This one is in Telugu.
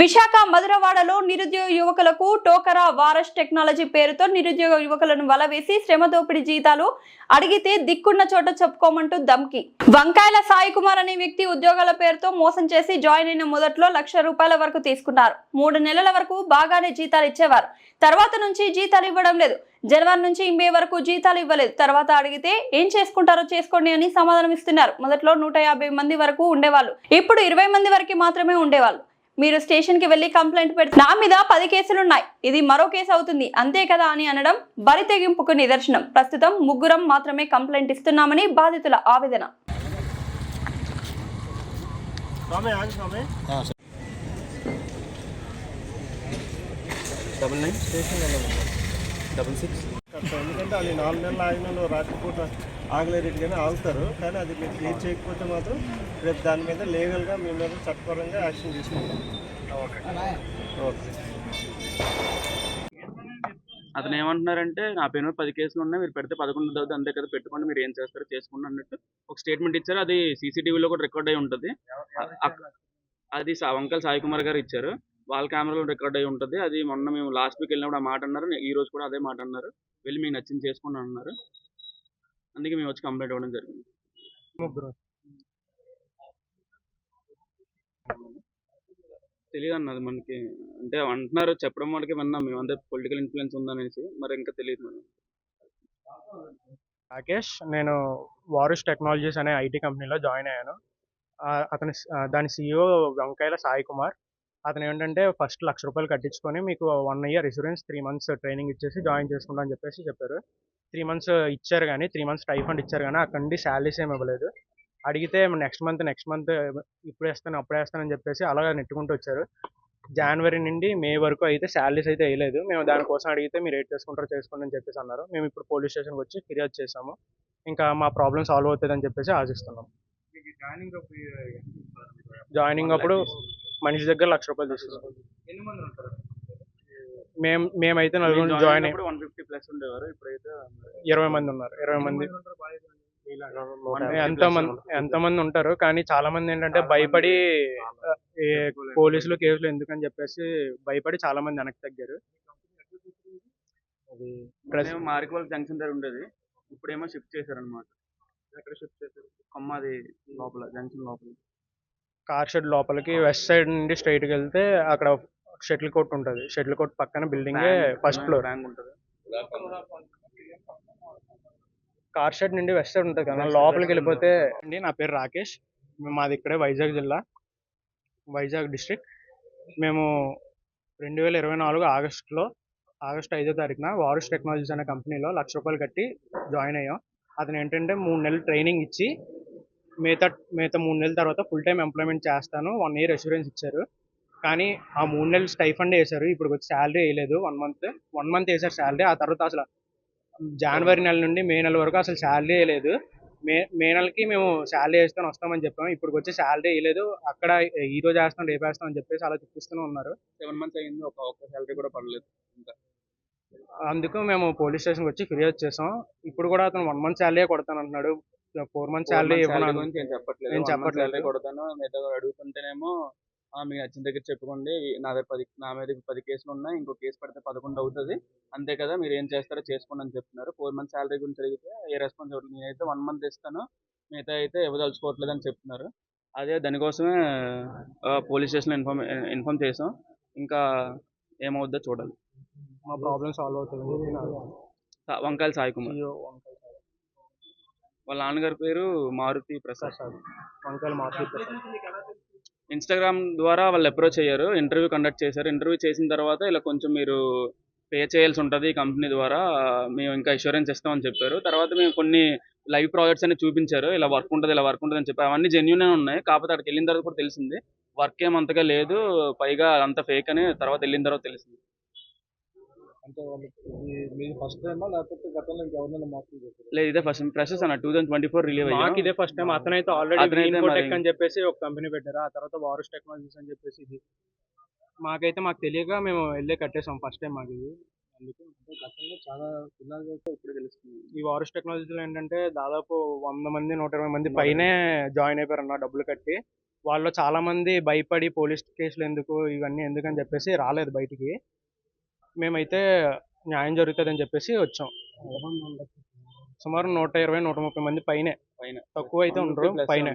విశాఖ మధురవాడలో నిరుద్యోగ యువకులకు టోకరా వారస్ టెక్నాలజీ పేరుతో నిరుద్యోగ యువకులను వలవేసి శ్రమ దోపిడీ జీతాలు అడిగితే దిక్కున్న చోట చెప్పుకోమంటూ ధమ్కి. వంకాయల సాయి కుమార్ అనే వ్యక్తి ఉద్యోగాల పేరుతో మోసం చేసి జాయిన్ అయిన మొదట్లో లక్ష రూపాయల వరకు తీసుకున్నారు. మూడు నెలల వరకు బాగానే జీతాలు ఇచ్చేవారు. తర్వాత నుంచి జీతాలు ఇవ్వడం లేదు. జనవరి నుంచి మే వరకు జీతాలు ఇవ్వలేదు. తర్వాత అడిగితే ఏం చేసుకుంటారో చేసుకోండి అని సమాధానం ఇస్తున్నారు. మొదట్లో నూట యాభై మంది వరకు ఉండేవాళ్ళు. ఇప్పుడు ఇరవై మంది వరకు మాత్రమే ఉండేవాళ్ళు. మీరు స్టేషన్కి వెళ్ళి కంప్లైంట్ పెడితే నా మీద పది కేసులున్నాయి. ఇది మరో కేసు అవుతుంది. అంతే కదా అని అనడం బరి తెగింపుకు నిదర్శనం. ప్రస్తుతం ముగ్గురం మాత్రమే కంప్లైంట్ ఇస్తున్నామని బాధితుల ఆవేదన. Double nine station double six. ఎందుకంటే వాళ్ళు ఈ నాలుగు నెలలు ఆగిన వాళ్ళు రాత్రిపూట ఆగలేరుగానే ఆగుతారు కానీ అది మీరు క్లియర్ చేయకపోతే మాత్రం రేపు దాని మీద లీగల్గా మీ మీద చట్టపరంగా యాక్షన్ తీసుకుంటాం. ఓకే. అతను ఏమంటున్నారంటే నా పేరు పది కేసులు ఉన్నాయి మీరు పెడితే పదకొండు తర్వాత అంతే కదా పెట్టుకోండి మీరు ఏం చేస్తారో చేసుకోండి అన్నట్టు ఒక స్టేట్మెంట్ ఇచ్చారు. అది సీసీటీవీలో కూడా రికార్డ్ అయి ఉంటుంది. అది సా- వంకల్ సాయి కుమార్ గారు ఇచ్చారు. వాళ్ళ కెమెరాలో రికార్డ్ అయి ఉంటుంది. అది మొన్న మేము లాస్ట్ వీక్ వెళ్ళినప్పుడు ఆ మాట అన్నారు. ఈ రోజు కూడా అదే మాట అన్నారు. వెళ్ళి మీకు నచ్చింది చేసుకోండి అన్నారు. అందుకే మేము వచ్చి కంప్లైంట్ ఇవ్వడం జరిగింది. ముగ్గురు. తెలియదు అన్నది మనకి. అంటే అంటున్నారు చెప్పడం వరకే విన్నాం మేము అంటే పొలిటికల్ ఇన్ఫ్లుయెన్స్ ఉందనేసి మరి ఇంకా తెలియదు మనం రాకేష్ నేను వారుష్ టెక్నాలజీస్ అనే ఐటీ కంపెనీలో జాయిన్ అయ్యాను. అతని దాని సిఇఓ వెంకయ్యల సాయి కుమార్. అతను ఏంటంటే ఫస్ట్ లక్ష రూపాయలు కట్టించుకొని మీకు one year insurance three months training ఇచ్చేసి జాయిన్ చేసుకుంటా అని చెప్పేసి చెప్పారు. త్రీ మంత్స్ ఇచ్చారు కానీ త్రీ మంత్స్ టైఫండ్ ఇచ్చారు కానీ అక్కడ నుండి శాలరీస్ ఏమి ఇవ్వలేదు. అడిగితే నెక్స్ట్ మంత్ నెక్స్ట్ మంత్ ఇప్పుడు వేస్తాను అప్పుడు వేస్తానని చెప్పేసి అలాగా నెట్టుకుంటూ వచ్చారు. జనవరి నుండి మే వరకు అయితే శాలరీస్ అయితే వేయలేదు. మేము దానికోసం అడిగితే మీరు ఏం చేసుకుంటారో చేసుకోండి అని చెప్పేసి అన్నారు. మేము ఇప్పుడు పోలీస్ స్టేషన్కి వచ్చి ఫిర్యాదు చేసాము ఇంకా మా ప్రాబ్లం సాల్వ్ అవుతుందని చెప్పేసి ఆశిస్తున్నాం. జాయినింగ్ అప్పుడు మనిషి దగ్గర లక్ష రూపాయలు తీసుకున్నాం. మేము మేమైతే నలుగురు జాయిన్ ప్లస్ ఉండేవారు. ఇప్పుడైతే ఇరవై మంది ఉన్నారు. ఇరవై మంది. ఎంతమంది ఎంతమంది ఉంటారు. కానీ చాలా మంది ఏంటంటే భయపడి పోలీసులు కేసులు ఎందుకని చెప్పేసి భయపడి చాలా మంది వెనక్కి తగ్గారు. అది ప్రస్- మేము మారికోల్ జంక్షన్ దగ్గర ఉండేది. ఇప్పుడేమో షిఫ్ట్ చేశారు అనమాట ఎక్కడ షిఫ్ట్ చేశారు? కొమ్మది లోపల జంక్షన్ లోపల. కార్ షెడ్ లోపలికి వెస్ట్ సైడ్ నుండి straight కి వెళ్తే అక్కడ షటిల్ కోర్ట్ ఉంటుంది. షటిల్ కోర్ట్ పక్కన బిల్డింగ్ ఫస్ట్ ఫ్లోర్. బ్యాంక్ ఉంటుంది. కార్ షెడ్ నుండి వెస్ట్ సైడ్ ఉంటుంది కదా లోపలికి వెళ్ళిపోతే అండి నా పేరు రాకేష్. మేము మాది ఇక్కడే వైజాగ్ జిల్లా. వైజాగ్ డిస్ట్రిక్ట్. మేము రెండు వేల ఇరవై నాలుగు ఆగస్టులో ఆగస్ట్ ఐదో తారీఖున వారుష్ టెక్నాలజీస్ అనే కంపెనీలో లక్ష రూపాయలు కట్టి జాయిన్ అయ్యాం. అతను ఏంటంటే మూడు నెలలు ట్రైనింగ్ ఇచ్చి మిగతా మిగతా మూడు నెలల తర్వాత ఫుల్ టైం ఎంప్లాయ్మెంట్ చేస్తాను. వన్ ఇయర్ అష్యూరెన్స్ ఇచ్చారు. కానీ ఆ మూడు నెలలు స్టైఫండ్ వేశారు. ఇప్పుడు వచ్చి శాలరీ వేయలేదు. వన్ మంత్ వన్ మంత్ వేశారు శాలరీ ఆ తర్వాత అసలు జనవరి నెల నుండి మే నెల వరకు అసలు శాలరీ వేయలేదు మే మే నెలకి మేము శాలరీ వేస్తాను వస్తామని చెప్పాము. ఇప్పుడు వచ్చి శాలరీ వేయలేదు. అక్కడ ఈ రోజు వేస్తాం రేపు వేస్తాం అని చెప్పేసి అలా చూపిస్తూనే ఉన్నారు. సెవెన్ మంత్స్ అయింది ఒక ఒక్క సాలరీ కూడా పడలేదు. ఇంకా అందుకు మేము పోలీస్ స్టేషన్కి వచ్చి ఫిర్యాదు చేసాం ఇప్పుడు కూడా అతను వన్ మంత్ శాలరీ కొడతాను అంటున్నాడు ఫోర్ మంత్ శాలరీ ఇవ్వను ఏం చెప్పట్లేదు. month చెప్పట్లేదు. కొడతాను. మిగతా అడుగుతుంటేనేమో "ఆ, మీకు నచ్చిన దగ్గర చెప్పుకోండి. నా దగ్గర పది నా మీద పది కేసులు ఉన్నాయి. ఇంకో కేసు పడితే పదకొండు అవుతుంది. అంతే కదా మీరు ఏం చేస్తారో చేసుకోండి అని చెప్తున్నారు. ఫోర్ మంత్స్ శాలరీ గురించి అడిగితే ఏ రెస్పాన్స్ అవ్వట్లేదు నేనైతే వన్ మంత్ ఇస్తాను. మిగతా అయితే ఇవ్వదలుచుకోవట్లేదు అని చెప్తున్నారు. అదే దానికోసమే పోలీస్ స్టేషన్లో ఇన్ఫార్మ్ ఇన్ఫార్మ్ చేసాం. ఇంకా ఏమవుద్దో చూడాలి. మా ప్రాబ్లమ్ సాల్వ్ అవుతుంది వంకాయల సాయి కుమార్. వాళ్ళ నాన్నగారి పేరు మారుతి ప్రసాద్. ప్రసాద్. వంకాయలు మారుతి ప్రసాద్. ఇన్స్టాగ్రామ్ ద్వారా వాళ్ళు అప్రోచ్ అయ్యారు ఇంటర్వ్యూ కండక్ట్ చేశారు. ఇంటర్వ్యూ చేసిన తర్వాత ఇలా కొంచెం మీరు పే చేయాల్సి ఉంటుంది ఈ కంపెనీ ద్వారా మేము ఇంకా ఇన్సూరెన్స్ ఇస్తామని చెప్పారు. తర్వాత మేము కొన్ని లైవ్ ప్రాజెక్ట్స్ అని చూపించారు. ఇలా వర్క్ ఉంటుంది ఇలా వర్క్ ఉంటుంది అని చెప్పి అవన్నీ జెన్యునే ఉన్నాయి. కాకపోతే అక్కడికి వెళ్ళిన తర్వాత కూడా తెలిసింది. వర్క్ ఏం అంతగా లేదు. పైగా అంత ఫేక్ అని తర్వాత వెళ్ళిన తర్వాత తెలిసింది. అంటే మీది ఫస్ట్ టైమా లేకపోతే గతంలో ఇంకెవరైనా చేశారు? లేదు ఇదే ఫస్ట్ ఫ్రెషెస్ అన్న. Two thousand twenty four relieve మాకు ఇదే ఫస్ట్ టైం అతనైతే ఆల్రెడీ మరి- అని చెప్పేసి ఒక కంపెనీ పెట్టారు. ఆ తర్వాత వారుస్ టెక్నాలజీస్ అని చెప్పేసి ఇది. మాకైతే మాకు తెలియక మేము వెళ్ళే కట్టేసాం ఫస్ట్ టైం మాకు ఇది. అందుకు అంటే గతంలో చాలా పిల్లలు ఇప్పుడు తెలుస్తుంది. ఈ వారుస్ టెక్నాలజీలో ఏంటంటే దాదాపు వంద మంది నూట ఇరవై మంది పైనే జాయిన్ అయిపోయారు అన్న డబ్బులు కట్టి. వాళ్ళు చాలా మంది భయపడి పోలీస్ కేసులు ఎందుకు ఇవన్నీ ఎందుకని చెప్పేసి రాలేదు బయటికి. మేమైతే న్యాయం జరుగుతుందని చెప్పేసి వచ్చాం. సుమారు నూట ఇరవై నూట ముప్పై మంది పైనే. పైన. తక్కువ అయితే ఉండరు పైన.